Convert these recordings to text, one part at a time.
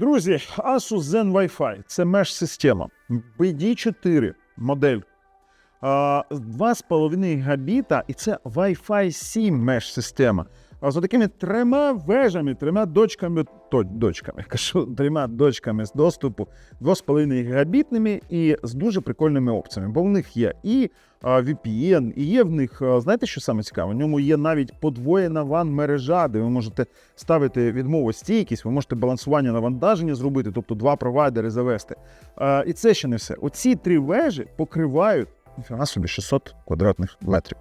Друзі, Asus Zen Wi-Fi це меш-система. BD4 модель. А, 2,5 габіта, і це Wi-Fi 7 меш-система. А за такими трьома вежами, трьома дочками, то, дочками, кажу, трьома дочками з доступу 2,5 гігабітними і з дуже прикольними опціями. Бо в них є і а, VPN, і є в них, а, знаєте, що саме цікаве? В ньому є навіть подвоєна ван мережа, де ви можете ставити відмову стійкість, ви можете балансування навантаження зробити, тобто два провайдери завести. А, і це ще не все. Оці три вежі покривають собі 600 квадратних метрів.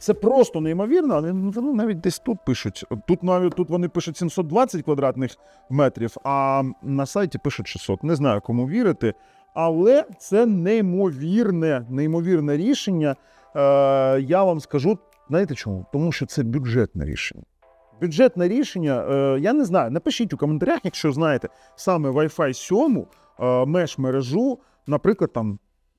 Це просто неймовірно, але ну, вони навіть десь тут пишуть. Тут навіть тут вони пишуть 720 квадратних метрів, а на сайті пишуть 600. Не знаю, кому вірити. Але це неймовірне, неймовірне рішення. Е, я вам скажу, знаєте чому? Тому що це бюджетне рішення. Бюджетне рішення, е, я не знаю. Напишіть у коментарях, якщо знаєте саме Wi-Fi 7 е, меш мережу, наприклад, там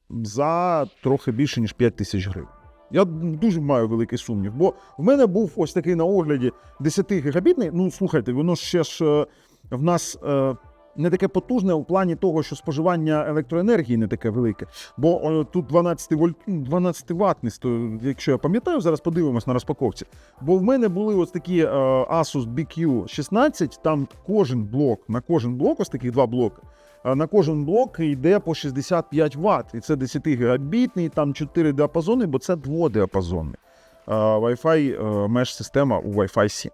за трохи більше ніж 5 тисяч гривень. Я дуже маю великий сумнів, бо в мене був ось такий на огляді 10 гігабітний. Ну, слухайте, воно ще ж е, в нас е, не таке потужне у плані того, що споживання електроенергії не таке велике. Бо е, тут 12 вольт, 12 ватний, то, якщо я пам'ятаю, зараз подивимось на розпаковці. Бо в мене були ось такі е, Asus BQ16, там кожен блок, на кожен блок, ось таких два блоки. На кожен блок йде по 65 Вт. І це 10 гігабітний, там 4 діапазони, бо це дводіапазонний. А, Wi-Fi е, меш-система у Wi-Fi 7.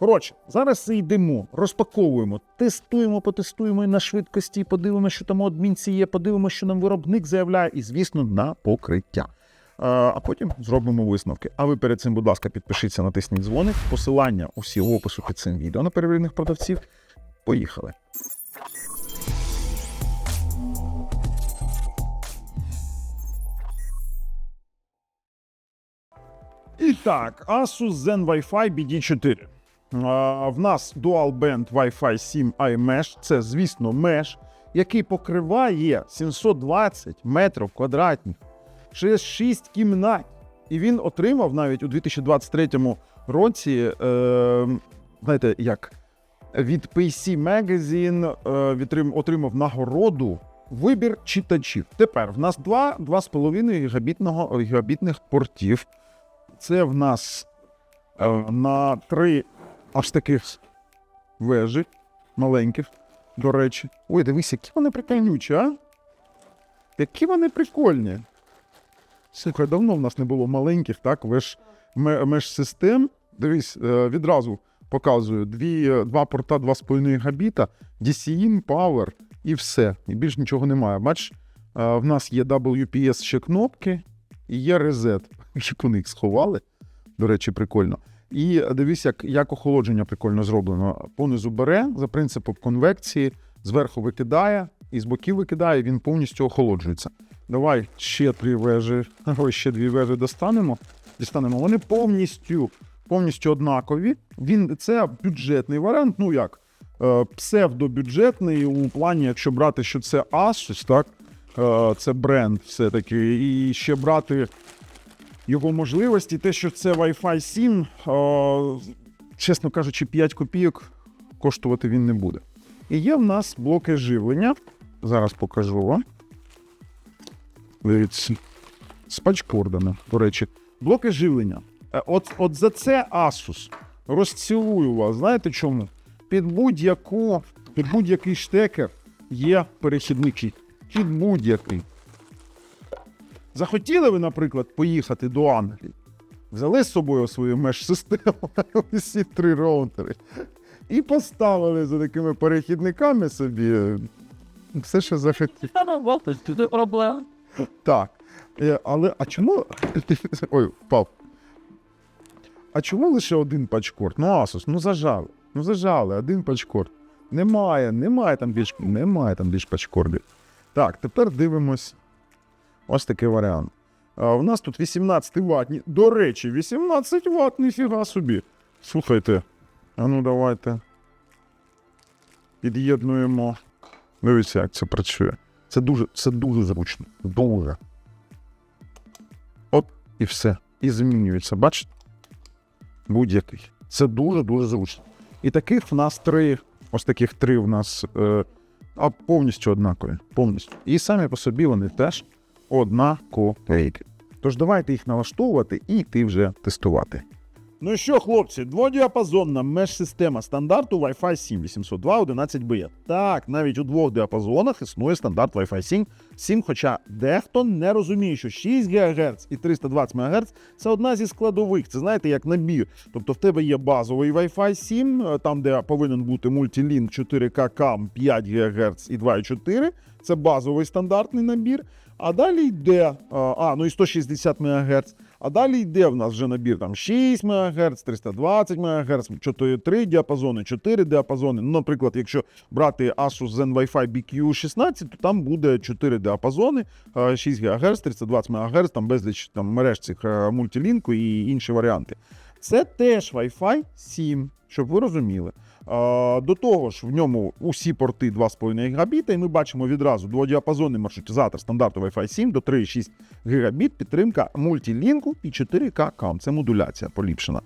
Коротше, зараз йдемо, розпаковуємо, тестуємо, потестуємо на швидкості, подивимося, що там у адмінці є, подивимося, що нам виробник заявляє, і, звісно, на покриття. А потім зробимо висновки. А ви перед цим, будь ласка, підпишіться, натисніть дзвоник. Посилання усі в опису під цим відео на перевірених продавців. Поїхали. І так, Asus Zen Wi-Fi BD4. В нас Dual Band Wi-Fi 7 iMesh. Це, звісно, меш, який покриває 720 метрів квадратних через 6 кімнат. І він отримав навіть у 2023 році, е, знаєте, як від PC Magazine е, отримав нагороду вибір читачів. Тепер в нас два 2,5 гігабітного гігабітних портів. Це в нас е, на три аж таких вежі маленьких, до речі. Ой, дивись, які вони прикольнючі, а? Які вони прикольні. Слухай, давно в нас не було маленьких, так, веж, меж-систем. Дивись, е, відразу показую. Дві, е, два порта 2,5 габіта, DCIM, Power і все. І більш нічого немає. Бач, е, в нас є WPS ще кнопки і є Reset. Як вони їх сховали. До речі, прикольно. І дивись, як, як охолодження прикольно зроблено. Понизу бере за принципом конвекції, зверху викидає і з боків викидає, він повністю охолоджується. Давай ще три вежі, ой, ще дві вежі достанемо. Дістанемо. Вони повністю, повністю однакові. Він це бюджетний варіант. Ну як? е, Псевдобюджетний у плані, якщо брати, що це Asus, так? Е, Це бренд все-таки. І ще брати його можливості. Те, що це Wi-Fi 7, е, чесно кажучи, 5 копійок коштувати він не буде. І є в нас блоки живлення. Зараз покажу вам. Дивіться. З до речі. Блоки живлення. Е, От, от за це Asus. Розцілую вас. Знаєте чому? Під будь-яку, під будь-який штекер є перехідники. Під будь-який. Захотіли ви, наприклад, поїхати до Англії? Взяли з собою свою меш-систему, усі три роутери, і поставили за такими перехідниками собі е, все, що захотів. Та ну. Так. Е, Але а чому. Ой, впав. А чому лише один пачкорд? Ну, Asus, ну зажали. Ну зажали, один пачкорд. Немає, немає там більш, немає там більш пачкордів. Так, тепер дивимось. Ось такий варіант. А, у нас тут 18 ватні. До речі, 18 ватт, ніфіга собі. Слухайте. А ну давайте. Під'єднуємо. Дивіться, як це працює. Це дуже, це дуже зручно. Дуже. Оп, і все. І змінюється. Бачите? Будь-який. Це дуже-дуже зручно. І таких в нас три. Ось таких три в нас е, а повністю однакові. Повністю. І самі по собі вони теж однакові. Тож давайте їх налаштовувати і йти вже тестувати. Ну що, хлопці, дводіапазонна меж-система стандарту Wi-Fi 7 802.11b. Так, навіть у двох діапазонах існує стандарт Wi-Fi 7, 7, хоча дехто не розуміє, що 6 ГГц і 320 МГц це одна зі складових. Це знаєте, як набір. Тобто в тебе є базовий Wi-Fi 7, е, там, де повинен бути мультилінк 4К CAM 5 ГГц і 2,4. Це базовий стандартний набір. А далі йде, а, ну і 160 МГц. А далі йде в нас вже набір там 6 МГц, 320 МГц, 4, 3 діапазони, 4 діапазони. Ну, наприклад, якщо брати Asus Zen Wi-Fi BQ16, то там буде 4 діапазони, е, 6 ГГц, 320 МГц, там безліч там, мереж цих е, мультилінку і інші варіанти. Це теж Wi-Fi 7, щоб ви розуміли. До того ж, в ньому усі порти 2,5 гігабіта, і ми бачимо відразу дводіапазонний маршрутизатор стандарту Wi-Fi 7 до 3,6 гігабіт, підтримка мультілінку і 4К кам. Це модуляція поліпшена.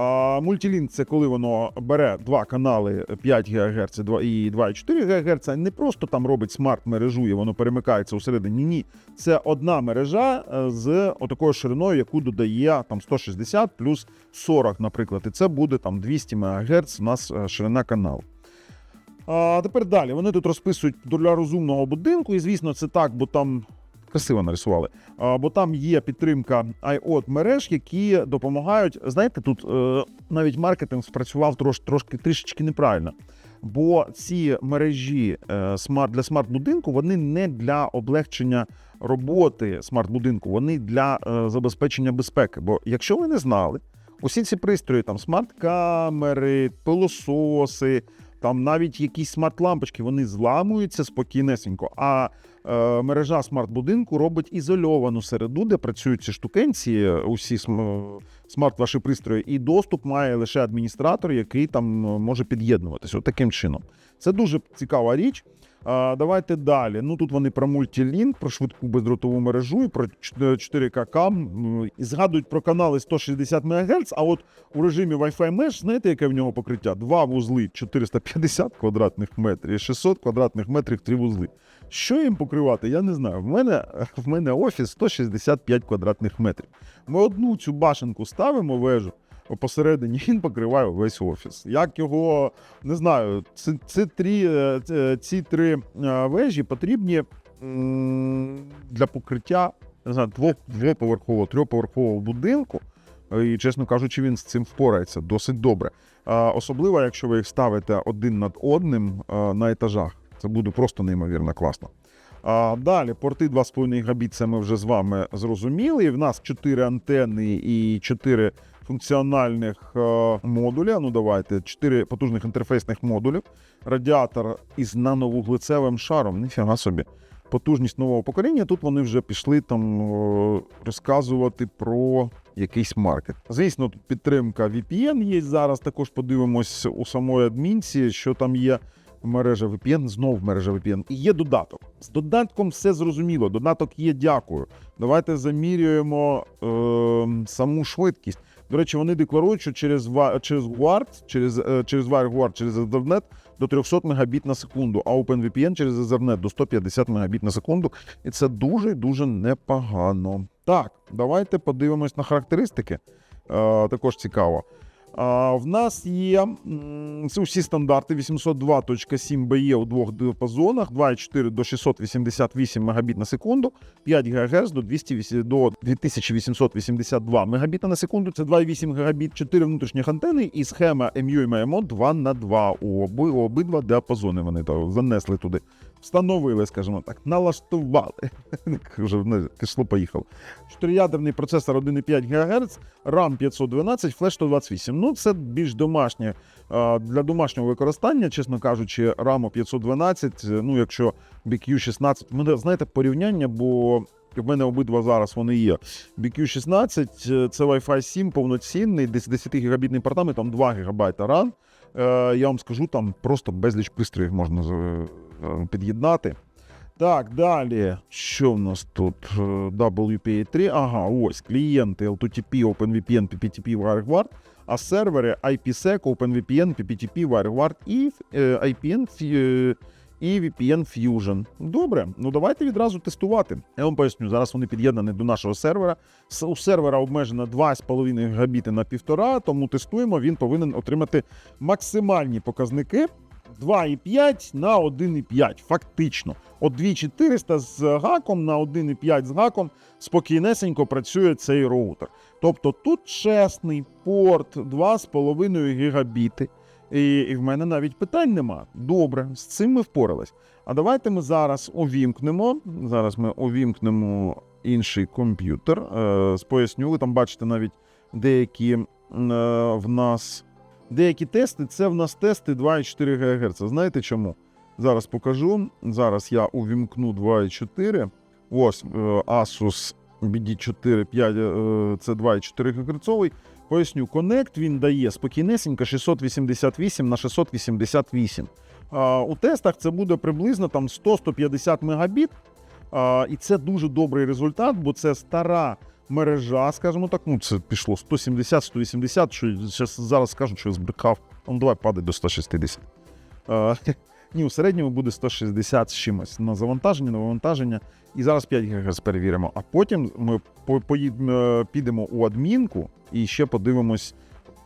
А, мультилінк це коли воно бере два канали 5 ГГц і 2,4 ГГц, не просто там робить смарт-мережу і воно перемикається усередині. Ні, це одна мережа е, з отакою шириною, яку додає там 160 плюс 40, наприклад. І це буде там 200 МГц у нас е, ширина каналу. А тепер далі. Вони тут розписують для розумного будинку, і звісно, це так, бо там красиво нарисували. А, бо там є підтримка IOT мереж, які допомагають. Знаєте, тут е, навіть маркетинг спрацював трош, трошки трішечки неправильно. Бо ці мережі е, смарт для смарт-будинку вони не для облегчення роботи смарт-будинку, вони для е, забезпечення безпеки. Бо якщо ви не знали, усі ці пристрої, там смарт-камери, пилососи, там навіть якісь смарт-лампочки, вони зламуються спокійнесенько. А мережа смарт-будинку робить ізольовану середу, де працюють ці штукенці, усі см- смарт ваші пристрої, і доступ має лише адміністратор, який там е, може під'єднуватися. От таким чином. Це дуже цікава річ. Давайте далі. Ну тут вони про мультилінк, про швидку бездротову мережу і про 4К CAM. І згадують про канали 160 МГц, а от у режимі Wi-Fi Mesh, знаєте, яке в нього покриття? Два вузли 450 квадратних метрів і 600 квадратних метрів три вузли. Що їм покривати, я не знаю. В мене, в мене офіс 165 квадратних метрів. Ми одну цю башенку ставимо вежу. Посередині він покриває весь офіс. Як його не знаю, ці, ці, три, е, ці- ці три е, вежі потрібні для покриття не знаю, двоповерхового, трьохповерхового будинку. Е, І, чесно кажучи, він з цим впорається досить добре. Особливо, якщо ви їх ставите один над одним на етажах. Це буде просто неймовірно класно. А, далі, порти 2,5 габіт, це ми вже з вами зрозуміли. В нас 4 антени і 4 функціональних е, модуля. Ну, давайте, 4 потужних інтерфейсних модулів. Радіатор із нановуглецевим шаром. Ніфіга собі. Потужність нового покоління. Тут вони вже пішли там е, розказувати про якийсь маркет. Звісно, тут підтримка VPN є зараз. Також подивимось у самої адмінці, що там є. Мережа VPN, знов мережа VPN. І є додаток. З додатком все зрозуміло. Додаток є, дякую. Давайте замірюємо е, саму швидкість. До речі, вони декларують, що через, через Guard, через, е, через WireGuard, через Ethernet до 300 Мбіт на секунду, а OpenVPN через Ethernet до 150 Мбіт на секунду. І це дуже дуже непогано. Так, давайте подивимось на характеристики. Е, також цікаво. В нас є м, це всі стандарти 802.7BE у двох діапазонах, 2,4 до 688 Мбіт на секунду, 5 ГГц до 200, до 2882 Мбіт на секунду. Це 2,8 Гбіт, 4 внутрішніх антени і схема MU і MMO 2 на 2 у, обидва діапазони вони занесли туди. Встановили, скажімо так, налаштували. Вже кисло поїхало. Чотириядерний процесор 1,5 ГГц, RAM 512, флеш 128. Ну, це більш домашнє для домашнього використання, чесно кажучи, RAM 512. е, Ну, якщо BQ16, мене знаєте порівняння, бо в мене обидва зараз вони є. BQ16 е, це Wi-Fi 7 повноцінний, десь 10 гігабітний портами, там 2 ГБ. Е, я вам скажу, там просто безліч пристроїв можна е, під'єднати. Так, далі. Що в нас тут? Е, WPA3. Ага, ось клієнти LTTP, OpenVPN, PPTP, WireGuard, а сервери IPsec, OpenVPN, PPTP, WireGuard і е, IPN, е, і VPN Fusion. Добре, ну давайте відразу тестувати. Я вам поясню, зараз вони під'єднані до нашого сервера. У сервера обмежено 2,5 гігабіти на 1,5, тому тестуємо, він повинен отримати максимальні показники 2,5 на 1,5. Фактично. От 2400 з гаком на 1,5 з гаком спокійнесенько працює цей роутер. Тобто тут чесний порт 2,5 гігабіти. І, і в мене навіть питань нема. Добре, з цим ми впорались. А давайте ми зараз увімкнемо. Зараз ми увімкнемо інший комп'ютер. Е, поясню, ви там бачите навіть деякі е, в нас деякі тести. Це в нас тести 2,4 ГГц. Знаєте чому? Зараз покажу. Зараз я увімкну 2,4. Ось е, Asus BD4 5, е, це 2,4 ГГц. Поясню, Connect він дає спокійнесенько 688 на 688. А, у тестах це буде приблизно там 100-150 мегабіт. А, і це дуже добрий результат, бо це стара мережа, скажімо так. Ну, це пішло 170-180, що зараз скажуть, що я збрехав. Ну, давай падай до 160. А, ні, у середньому буде 160 з чимось на завантаження, на вивантаження. І зараз 5 ГГц перевіримо. А потім ми е, підемо у адмінку і ще подивимось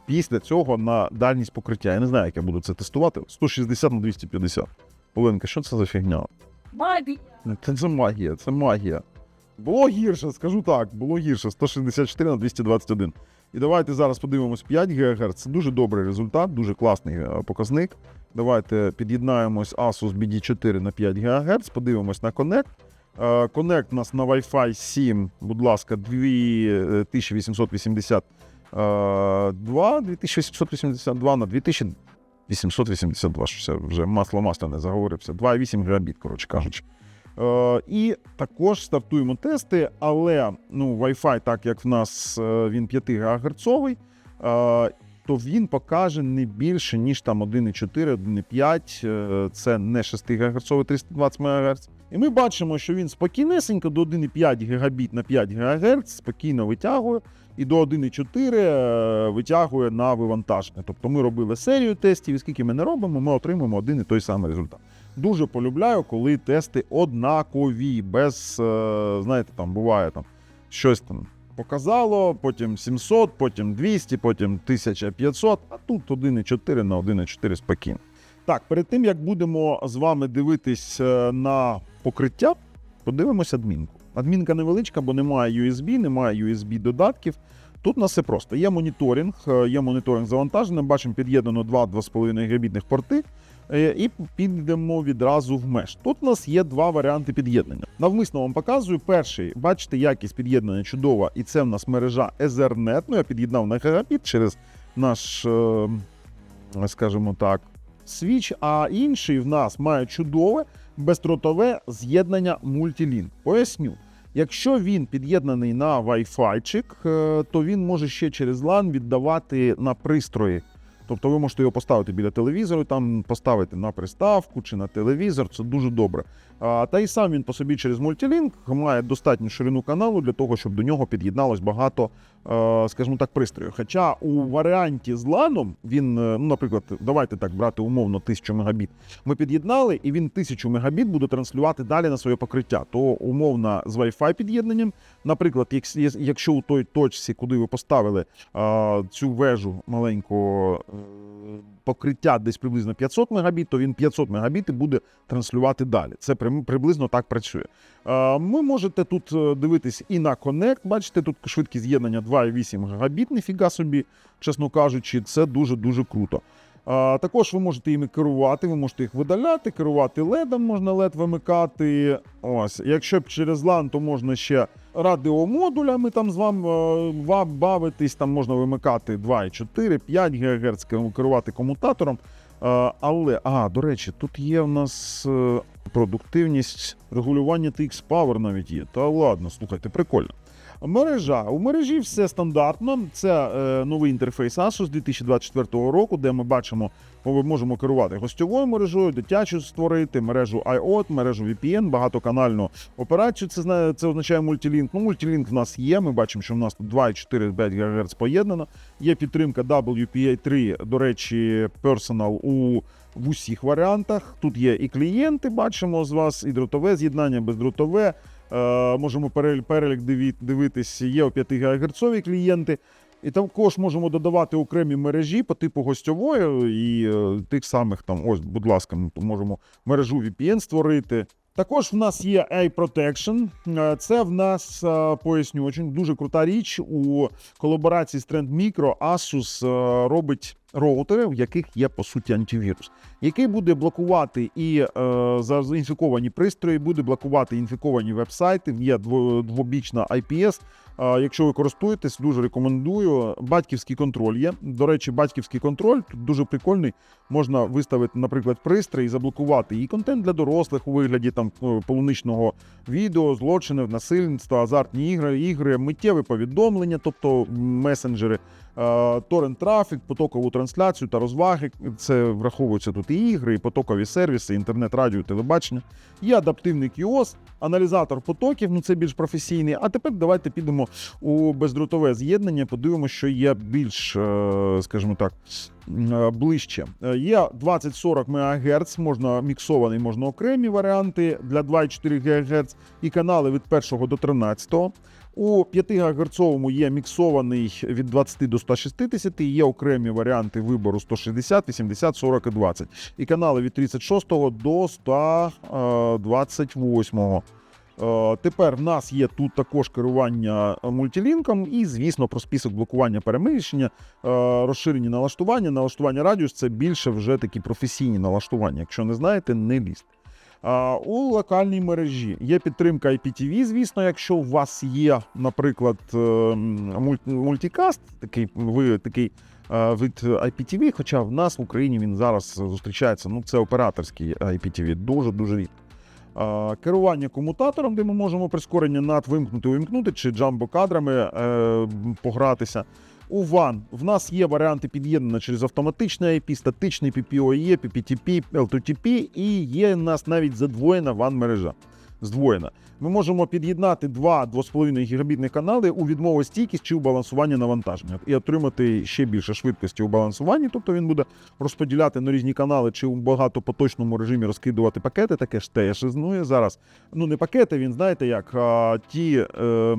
після цього на дальність покриття. Я не знаю, як я буду це тестувати. 160 на 250. Оленка, що це за фігня? Бабі. Це, це магія, це магія. Було гірше, скажу так, було гірше 164 на 221. І давайте зараз подивимось 5 ГГц. Це дуже добрий результат, дуже класний е, показник. Давайте під'єднаємось Asus BD4 на 5 ГГц, подивимось на Connect. Е, Connect у нас на Wi-Fi 7, будь ласка, 2882, 2882 на 2882, що це вже масло масляне заговорився. 2,8 гігабіт, коротше кажучи. Е, і також стартуємо тести, але ну, Wi-Fi, так як в нас е, він 5 ГГц, е, то він покаже не більше, ніж там 1,4, 1,5. е, Це не 6 ГГц, 320 МГц. І ми бачимо, що він спокійнесенько до 1,5 гігабіт на 5 ГГц спокійно витягує, і до 1,4 е, витягує на вивантаження. Тобто ми робили серію тестів, і скільки ми не робимо, ми отримуємо один і той самий результат. Дуже полюбляю, коли тести однакові, без, е, знаєте, там буває там щось там показало, потім 700, потім 200, потім 1500, а тут 1,4 на 1,4 спокійно. Так, перед тим як будемо з вами дивитись е, на покриття, подивимося адмінку. Адмінка невеличка, бо немає USB, немає USB додатків. Тут у нас все просто. Є моніторинг, е, є моніторинг завантаження. Бачимо, під'єднано 2-2,5 гігабітних порти. Е, І підемо відразу в меж. Тут у нас є два варіанти під'єднання. Навмисно вам показую. Перший, бачите, якість під'єднання чудова, і це в нас мережа Ethernet. Ну, я під'єднав на гігабіт через наш, е, скажімо так, свіч. А інший в нас має чудове бездротове з'єднання Multilink. Поясню. Якщо він під'єднаний на Wi-Fi, е, то він може ще через LAN віддавати на пристрої. Тобто ви можете його поставити біля телевізору, там поставити на приставку чи на телевізор, це дуже добре. А, та й сам він по собі через мультилінк має достатню ширину каналу для того, щоб до нього під'єдналось багато, скажімо так, пристроїв. Хоча у варіанті з ланом він, е, ну, наприклад, давайте так брати умовно 1000 мегабіт. Ми під'єднали, і він 1000 мегабіт буде транслювати далі на своє покриття. То умовно з Wi-Fi під'єднанням, наприклад, якщо у той точці, куди ви поставили цю вежу маленького е, покриття десь приблизно 500 мегабіт, то він 500 мегабіт і буде транслювати далі. Це приблизно так працює. Ми можете тут е, дивитись і на Connect. Бачите, тут швидкість з'єднання 2,8 гігабіт, ніфіга собі, чесно кажучи, це дуже-дуже круто. А, також ви можете їми керувати, ви можете їх видаляти, керувати LED, можна LED вимикати. Ось, якщо б через LAN, то можна ще радіомодулями там з вами е, бавитись, там можна вимикати 2,4, 5 ГГц, керувати комутатором. Е, але, а, до речі, тут є в нас е, продуктивність регулювання TX Power навіть є. Та ладно, слухайте, прикольно. Мережа. У мережі все стандартно. Це е, новий інтерфейс Asus 2024 року, де ми бачимо, ми можемо керувати гостьовою мережою, дитячу створити, мережу IOT, мережу VPN, багатоканальну операцію. Це це означає мультилінк. Ну, мультилінк в нас є. Ми бачимо, що в нас тут 2,4-5 ГГц поєднано. Є підтримка WPA3, до речі, Personal у в усіх варіантах. Тут є і клієнти, бачимо з вас, і дротове з'єднання, бездротове. Е, можемо перелік, дивитись, є 5 ГГц клієнти. І також можемо додавати окремі мережі по типу гостьової і е, тих самих там, ось, будь ласка, ми можемо мережу VPN створити. Також в нас є iProtection. Е, Це в нас е, поясню, очень дуже крута річ у колаборації з Trend Micro. Asus е, робить роутери, в яких є по суті антивірус, який буде блокувати і е, заінфіковані пристрої, буде блокувати інфіковані веб-сайти. Є двобічна IPS. Якщо ви користуєтесь, дуже рекомендую. Батьківський контроль є. До речі, батьківський контроль тут дуже прикольний. Можна виставити, наприклад, пристрій і заблокувати і контент для дорослих у вигляді там е, полуничного відео, злочинів, насильництва, азартні ігри, ігри, миттєві повідомлення, тобто месенджери, е, торрент трафік, потокову трансляцію та розваги. Це враховуються тут і ігри, і потокові сервіси, інтернет, радіо, телебачення. Є адаптивний QoS, аналізатор потоків, ну це більш професійний. А тепер давайте підемо у бездротове з'єднання, подивимося, що є більш, е, скажімо так, ближче. Е, Є 20-40 МГц, можна міксований, можна окремі варіанти для 2,4 ГГц і канали від 1 до 13. У 5 ГГц є міксований від 20 до 160, і є окремі варіанти вибору 160, 80, 40 і 20. І канали від 36 до 128. Е, Тепер в нас є тут також керування е, мультилінком, і, звісно, про список блокування переміщення, е, розширені налаштування. Налаштування радіус це більше вже такі професійні налаштування. Якщо не знаєте, не лізьте. А, У локальній мережі є підтримка IPTV, звісно, якщо у вас є, наприклад, е, мультикаст, такий ви такий е, від IPTV, хоча в нас в Україні він зараз зустрічається. Ну, це операторський IPTV, дуже дуже рідко. Керування комутатором, де ми можемо прискорення над вимкнути, увімкнути, чи джамбо-кадрами е, погратися. У ван в нас є варіанти під'єднання через автоматичний IP, статичний PPOE, PPTP, L2TP і є в нас навіть задвоєна WAN мережа. Здвоєна. Ми можемо під'єднати два 2,5 гігабітних канали у відмовостійкість чи у балансування навантаження і отримати ще більше швидкості у балансуванні, тобто він буде розподіляти на різні канали чи у багатопоточному режимі розкидувати пакети. Таке ж теж існує зараз. Ну не пакети, він знаєте як а, ті. Е,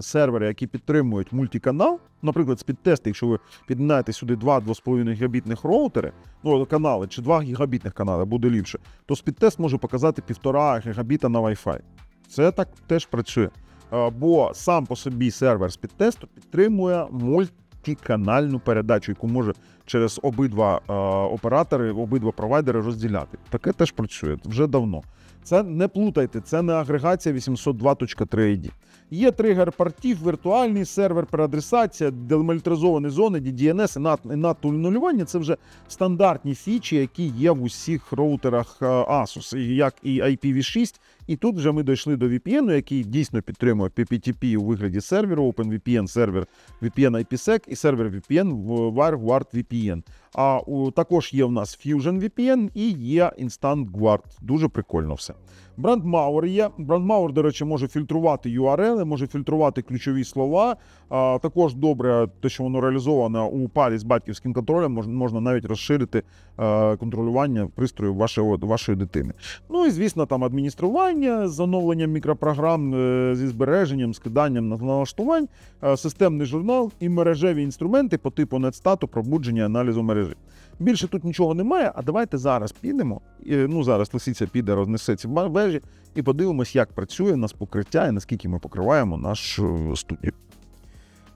Сервери, які підтримують мультиканал, наприклад, спідтести, якщо ви під'єднаєте сюди два 2,5 гігабітних роутери, ну канали чи 2 гігабітних канали, буде ліпше, то спідтест може показати 1,5 гігабіта на Wi-Fi. Це так теж працює. Е, Бо сам по собі сервер спідтесту підтримує мультиканальну передачу, яку може через обидва е, оператори, обидва провайдери розділяти. Таке теж працює вже давно. Це не плутайте, це не агрегація 802.3 ID. Є тригер портів, віртуальний сервер, переадресація, демілітаризовані зони, DDNS і NAT нулювання це вже стандартні фічі, які є в усіх роутерах е, Asus, як і IPv6. І тут вже ми дійшли до VPN, який дійсно підтримує PPTP у вигляді серверу, OpenVPN сервер VPN IPsec і сервер VPN WireGuard VPN. А у, також є в нас Fusion VPN і є Instant Guard. Дуже прикольно все. Brandmauer є. Brandmauer, до речі, може фільтрувати URL, може фільтрувати ключові слова. А, також добре, те, що воно реалізовано у парі з батьківським контролем, можна, навіть розширити е, контролювання пристрою вашої, вашої дитини. Ну і звісно, там адміністрування з оновленням мікропрограм, е, зі збереженням, скиданням на- налаштувань, е, системний журнал і мережеві інструменти по типу нетстату, пробудження, аналізу мережі. Більше тут нічого немає, а давайте зараз підемо. Ну зараз лисиця піде, рознесе ці вежі, і подивимось, як працює нас покриття і наскільки ми покриваємо нашу студію.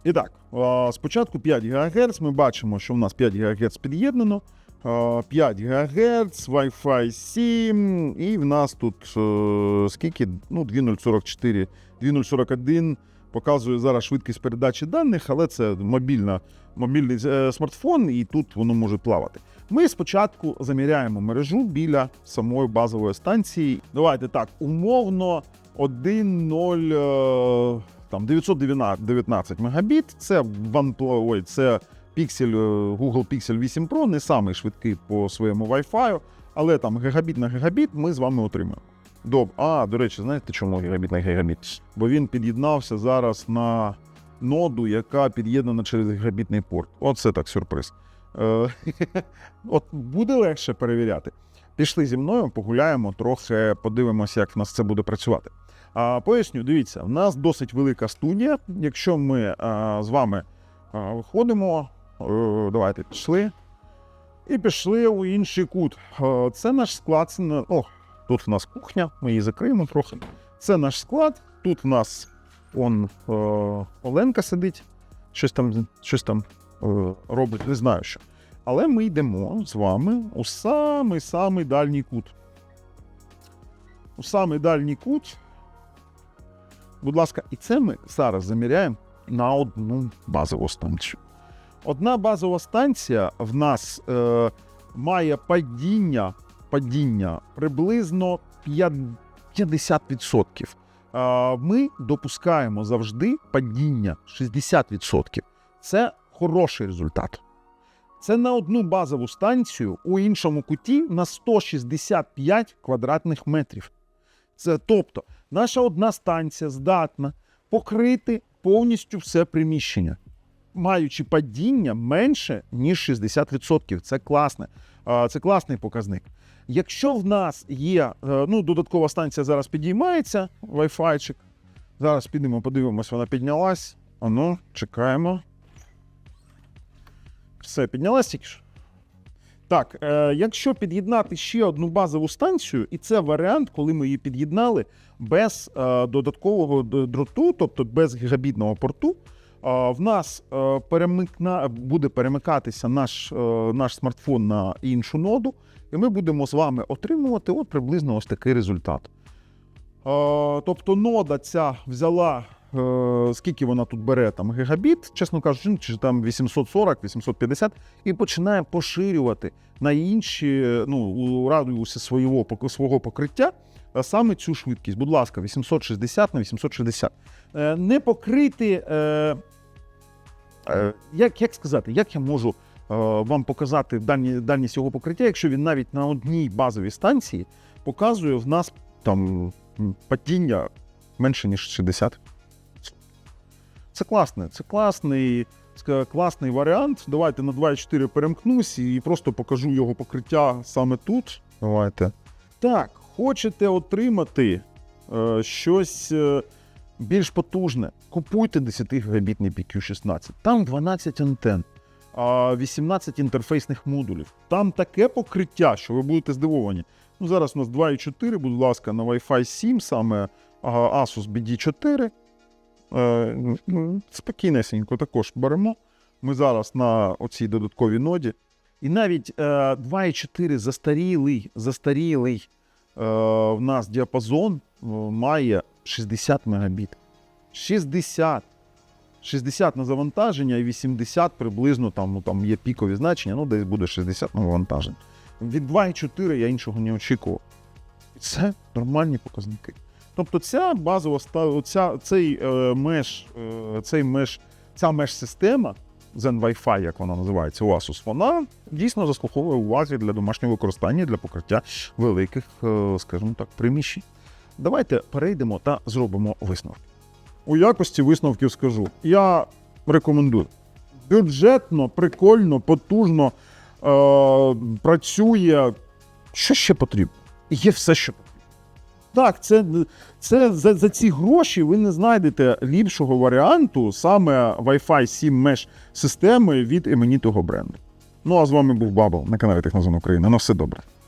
І так, е, спочатку 5 ГГц. Ми бачимо, що в нас 5 ГГц під'єднано. Е, 5 ГГц, Wi-Fi 7, і в нас тут е, скільки? Ну, 2044, 2041 показує зараз швидкість передачі даних, але це мобільна, мобільний е, смартфон, і тут воно може плавати. Ми спочатку заміряємо мережу біля самої базової станції. Давайте так, умовно 1.0, е, там 919 мегабіт. Це OnePlus, ой, це Pixel, е, Google Pixel 8 Pro, не самий швидкий по своєму Wi-Fi, але там гігабіт на гігабіт ми з вами отримаємо. Доб. А, до речі, знаєте чому гігабіт на гігабіт? Бо він під'єднався зараз на ноду, яка під'єднана через гігабітний порт. Оце так сюрприз. Е, От буде легше перевіряти. Пішли зі мною, погуляємо, трохи подивимося, як в нас це буде працювати. А, поясню, дивіться, в нас досить велика студія. Якщо ми а, з вами а, виходимо, е, давайте пішли. І пішли у інший кут. Е, Це наш склад. О, тут в нас кухня, ми її закриємо трохи. Це наш склад. Тут в нас он, е, Оленка сидить, щось там, щось там е, робить, не знаю що. Але ми йдемо з вами у самий-самий дальній кут. У самий дальній кут. Будь ласка, і це ми зараз заміряємо на одну базову станцію. Одна базова станція в нас е, має падіння, падіння приблизно 50%. Е, ми допускаємо завжди падіння 60%. Це хороший результат. Це на одну базову станцію у іншому куті на 165 квадратних метрів. Це тобто наша одна станція здатна покрити повністю все приміщення, маючи падіння менше ніж 60%. Це класне. Це класний показник. Якщо в нас є е, ну, додаткова станція зараз підіймається, Wi-Fi, зараз підемо, подивимось, вона піднялась. Ану, чекаємо. Все, піднялась тільки що? Так, е, якщо під'єднати ще одну базову станцію, і це варіант, коли ми її під'єднали без е, додаткового дроту, тобто без гігабітного порту, е, в нас е, перемикна, буде перемикатися наш, е, наш смартфон на іншу ноду, і ми будемо з вами отримувати от приблизно ось такий результат. Тобто нода ця взяла, е, скільки вона тут бере там гігабіт, чесно кажучи, ну, чи там 840, 850, і починає поширювати на інші, ну, у радіусі свого, свого покриття саме цю швидкість. Будь ласка, 860 на 860. Е, Не покрити. Е, як, як сказати, як я можу вам показати дальні, дальність його покриття, якщо він навіть на одній базовій станції показує в нас там падіння менше, ніж 60. Це класне, це класний, класний варіант. Давайте на 2.4 перемкнусь і просто покажу його покриття саме тут. Давайте. Так, хочете отримати е, щось е, більш потужне, купуйте 10 гігабітний PQ16. Там 12 антен, а 18 інтерфейсних модулів. Там таке покриття, що ви будете здивовані. Ну, зараз у нас 2.4, будь ласка, на Wi-Fi 7, саме Asus BD4. Е, ну, спокійнесенько також беремо. Ми зараз на оцій додатковій ноді. І навіть е, 2.4 застарілий, застарілий е, в нас діапазон е, має 60 мегабіт. 60. 60 на завантаження і 80 приблизно там, ну, там є пікові значення, ну десь буде 60 на завантаження. Від 2.4 я іншого не очікував. Це нормальні показники. Тобто ця базова ця, цей е, меш, е, цей меш, ця меш-система Zen Wi-Fi, як вона називається, у Asus, вона дійсно заслуговує уваги для домашнього використання, для покриття великих, е, скажімо так, приміщень. Давайте перейдемо та зробимо висновки. У якості висновків скажу. Я рекомендую. Бюджетно, прикольно, потужно е, працює. Що ще потрібно? Є все, що потрібно. Так, це, це за, за ці гроші ви не знайдете ліпшого варіанту саме Wi-Fi 7 Mesh системи від іменітого бренду. Ну а з вами був Бабл на каналі Технозон Україна. На все добре.